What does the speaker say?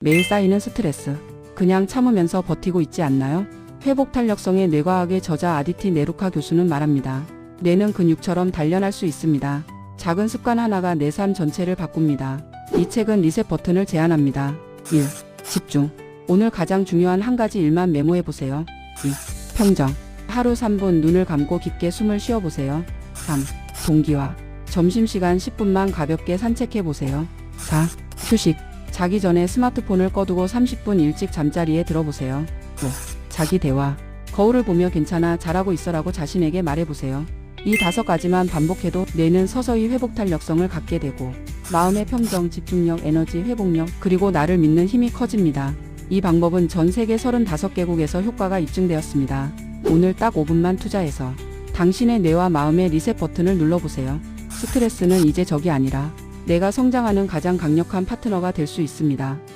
매일 쌓이는 스트레스. 그냥 참으면서 버티고 있지 않나요? 회복 탄력성의 뇌과학의 저자 아디티 네루카 교수는 말합니다. 뇌는 근육처럼 단련할 수 있습니다. 작은 습관 하나가 내 삶 전체를 바꿉니다. 이 책은 리셋 버튼을 제안합니다. 1. 집중. 오늘 가장 중요한 한 가지 일만 메모해 보세요. 2. 평정. 하루 3분 눈을 감고 깊게 숨을 쉬어 보세요. 3. 동기화. 점심시간 10분만 가볍게 산책해 보세요. 4. 휴식. 자기 전에 스마트폰을 꺼두고 30분 일찍 잠자리에 들어보세요. 5. 자기 대화. 거울을 보며 괜찮아 잘하고 있어라고 자신에게 말해보세요. 이 다섯 가지만 반복해도 뇌는 서서히 회복 탄력성을 갖게 되고 마음의 평정, 집중력, 에너지, 회복력, 그리고 나를 믿는 힘이 커집니다. 이 방법은 전 세계 35개국에서 효과가 입증되었습니다. 오늘 딱 5분만 투자해서 당신의 뇌와 마음의 리셋 버튼을 눌러보세요. 스트레스는 이제 적이 아니라 내가 성장하는 가장 강력한 파트너가 될 수 있습니다.